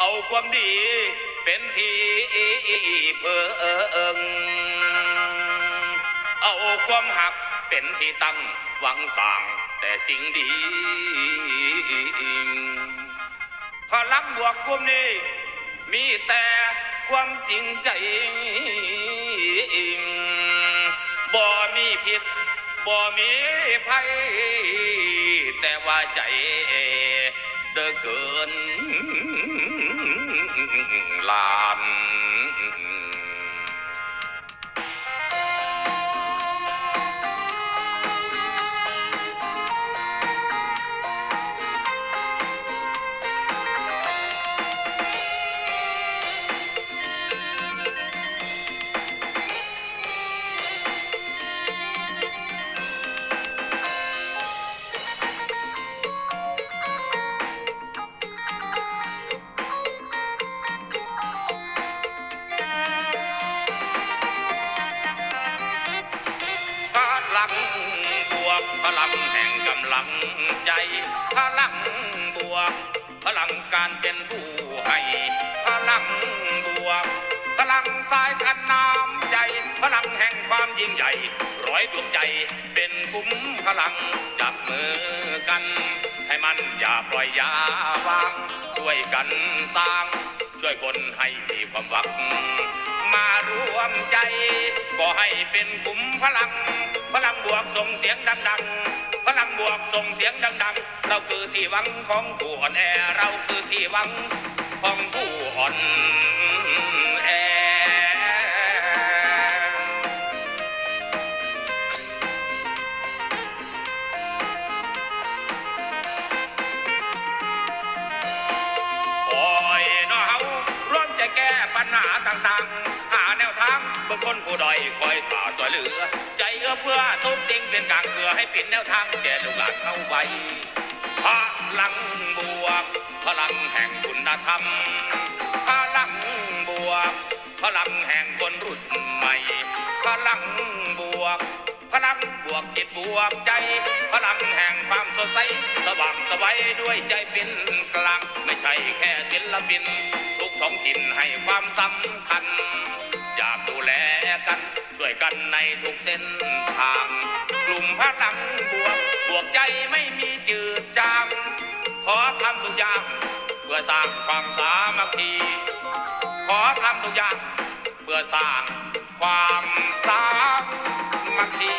เอาความดี เป็นที่เพิงเอาความหักเป็นที่ตั้งหวังสร้างแต่สิ่งดีพลังบวกกลุ่มนี้ มีแต่ความจริงใจบ่มีผิดบ่มีภัยแต่ว่าใจ เดิเกินลาน ลังบวกพลังแห่งกำลังใจ พลังบวก พลังการเป็นผู้ให้ พลังบวก พลังสายทันน้ำใจ พลังแห่งความยิ่งใหญ่ ร้อยดวงใจเป็นคุ้มพลังจับมือกัน ให้มันอย่าปล่อยยาวาง ช่วยกันสร้าง ช่วยคนให้มีความหวังมารวมใจ ก็ให้เป็นขุมพลัง พลังบวกส่งเสียงดังๆ พลังบวกส่งเสียงดังๆ เราคือที่หวังของผู้อ่อนแอ เราคือที่หวังของผู้อ่อนแอ โอยเนาะเฮาร่วมใจแก้ปัญหาต่างๆ หาแนวทางเพื่อคนผู้ด้อยค พื่อทุกสิ่งเป็นกลางเพื่อให้เป็นแนวทางแก่ลูกหลานเอาไว้พลังบวก พลังแห่งคุณธรรม พลังบวก พลังแห่งคนรุ่นใหม่ พลังบวก พลังบวกจิตบวกใจ พลังแห่งความสดใสสว่างไสวัยด้วยใจเป็นกลาง ไม่ใช่แค่ศิลปิน ทุกท้องถิ่นให้ความสำคัญ อยากดูแลกัน ช่วยกันในทุกเส้น พื่อสร้างความสามัคคี ขอทำทุกอย่างเพื่อสร้างความสามัคคี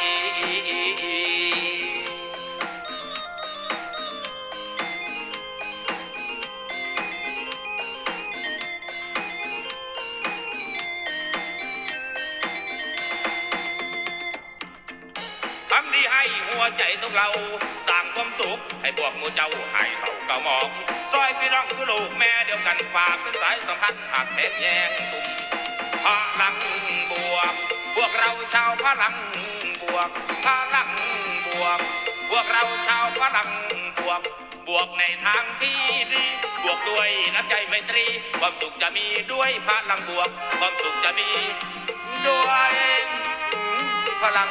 ทำดีให้หัวใจทุกเรา สร้างความสุขให้พวกมูเจ้าให้เศร้าเก่ามอง ฝากเป็นสายสัมพันธ์หักแพงแยงตุ่มพลังบวก พวกเราชาวพลังบวก พลังบวก พวกเราชาวพลังบวก บวกในทางที่ดี บวกด้วยน้ำใจไมตรี ความสุขจะมีด้วยพลังบวก ความสุขจะมีด้วยพลัง